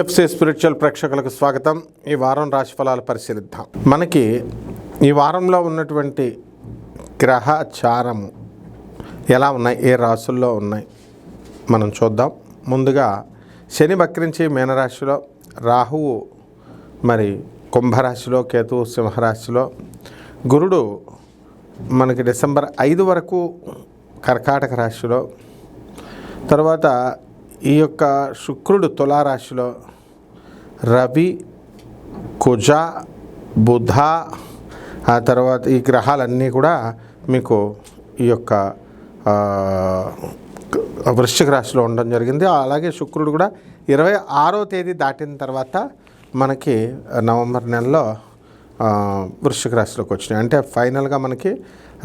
FC spiritual ప్రేక్షకులకు స్వాగతం. ఈ వారం రాశి ఫలాలు పరిశీలిద్దాం. మనకి ఈ వారంలో ఉన్నటువంటి గ్రహచారము ఎలా ఉన్నాయి? ఏ రాశుల్లో ఉన్నాయి? మనం చూద్దాం. ముందుగా శని వక్రించి మీనరాశిలో రాహువు మరి కుంభరాశిలో కేతువు సింహరాశిలో గురుడు మనకి డిసెంబర్ ఐదు వరకు కర్కాటక రాశిలో తర్వాత ఈ యొక్క శుక్రుడు తులారాశిలో రవి కుజ బుధ ఆ తర్వాత ఈ గ్రహాలన్నీ కూడా మీకు ఈ యొక్క వృశ్చిక రాశిలో ఉండడం జరిగింది. అలాగే శుక్రుడు కూడా ఇరవై ఆరో తేదీ దాటిన తర్వాత మనకి నవంబర్ నెలలో వృశ్చిక రాశిలోకి వచ్చినాయి. అంటే ఫైనల్గా మనకి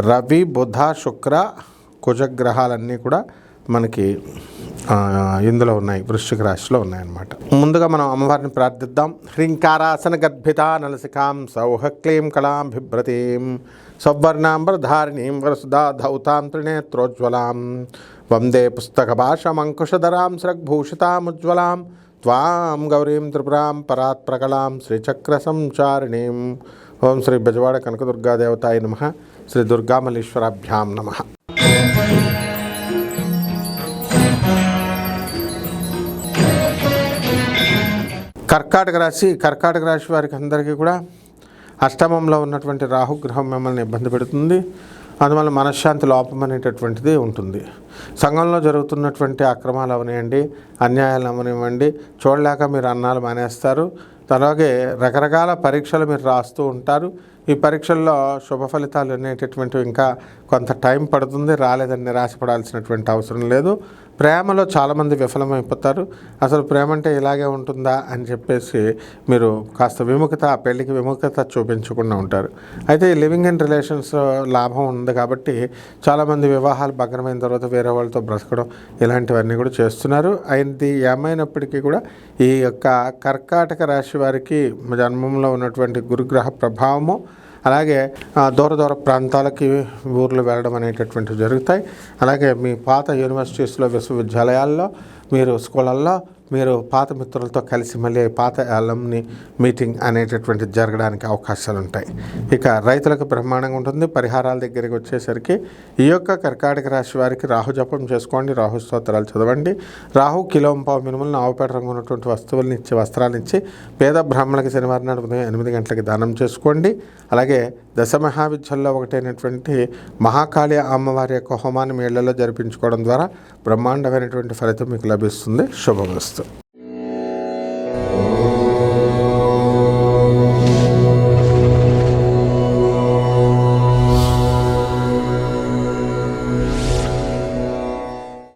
రవి బుధ శుక్ర కుజగ్రహాలన్నీ కూడా మనకి ఇందులో ఉన్నాయి వృశ్చిక రాశిలో ఉన్నాయన్నమాట. ముందుగా మనం అమ్మవారిని ప్రార్థిద్దాం. హ్రీంకారాసన గర్భిత నలసికాం సౌహక్లీం కళాం బిభ్రతీం సౌవర్ణాంబరధారిణీం వరసుదా ధౌతాం త్రినేత్రోజ్వలాం వందే పుస్తక భాషమంకుశధరాం శ్రగ్భూషితాముజ్వలాం త్వాం గౌరీం త్రిపురాం పరాత్ప్రకళాం శ్రీచక్ర సంచారిణీం. ఓం శ్రీ బెజవాడ కనకదుర్గాదేవతాయ నమ. శ్రీ దుర్గామల్లేశ్వరాభ్యాం నమ. కర్కాటక రాశి కర్కాటక రాశి వారికి అందరికీ కూడా అష్టమంలో ఉన్నటువంటి రాహుగ్రహం మిమ్మల్ని ఇబ్బంది పెడుతుంది. అందువల్ల మనశ్శాంతి లోపం అనేటటువంటిది ఉంటుంది. సంఘంలో జరుగుతున్నటువంటి అక్రమాలు అవనివ్వండి అన్యాయాలు అవనివ్వండి చూడలేక మీరు అన్నాలు మానేస్తారు. అలాగే రకరకాల పరీక్షలు మీరు రాస్తూ ఉంటారు. ఈ పరీక్షల్లో శుభ ఫలితాలు అనేటటువంటివి ఇంకా కొంత టైం పడుతుంది. రాలేదని నిరాశపడాల్సినటువంటి అవసరం లేదు. ప్రేమలో చాలామంది విఫలమైపోతారు. అసలు ప్రేమ అంటే ఇలాగే ఉంటుందా అని చెప్పేసి మీరు కాస్త విముఖత ఆ పెళ్ళికి విముఖత చూపించకుండా ఉంటారు. అయితే ఈ లివింగ్ అండ్ రిలేషన్స్ లాభం ఉంది కాబట్టి చాలామంది వివాహాలు భగ్నమైన తర్వాత వేరే వాళ్ళతో బ్రతకడం ఇలాంటివన్నీ కూడా చేస్తున్నారు. అది ఏమైనప్పటికీ కూడా ఈ యొక్క కర్కాటక రాశి వారికి జన్మంలో ఉన్నటువంటి గురుగ్రహ ప్రభావము అలాగే దూర దూర ప్రాంతాలకి ఊర్లు వెళ్ళడం అనేటటువంటివి జరుగుతాయి. అలాగే మీ పాత యూనివర్సిటీస్లో విశ్వవిద్యాలయాల్లో మీరు స్కూళ్ళల్లో మీరు పాత మిత్రులతో కలిసి మళ్ళీ పాత అలంని మీటింగ్ అనేటటువంటి జరగడానికి అవకాశాలు ఉంటాయి. ఇక రైతులకు బ్రహ్మాండంగా ఉంటుంది. పరిహారాల దగ్గరికి వచ్చేసరికి ఈ యొక్క కర్కాటక రాశి వారికి రాహు జపం చేసుకోండి రాహు స్తోత్రాలు చదవండి. రాహు కిలో పావు మినుములను ఆవుపేట రంగు ఉన్నటువంటి వస్తువులను ఇచ్చి వస్త్రాలు ఇచ్చి పేద బ్రాహ్మణులకి శనివారం నాడు ఉదయం ఎనిమిది గంటలకి దానం చేసుకోండి. అలాగే దశ మహావిద్యల్లో ఒకటైనటువంటి మహాకాళి అమ్మవారి యొక్క హోమాన్ని మేళ్ళలో జరిపించుకోవడం ద్వారా బ్రహ్మాండమైనటువంటి ఫలితం మీకు లభిస్తుంది. శుభమస్తు Oh.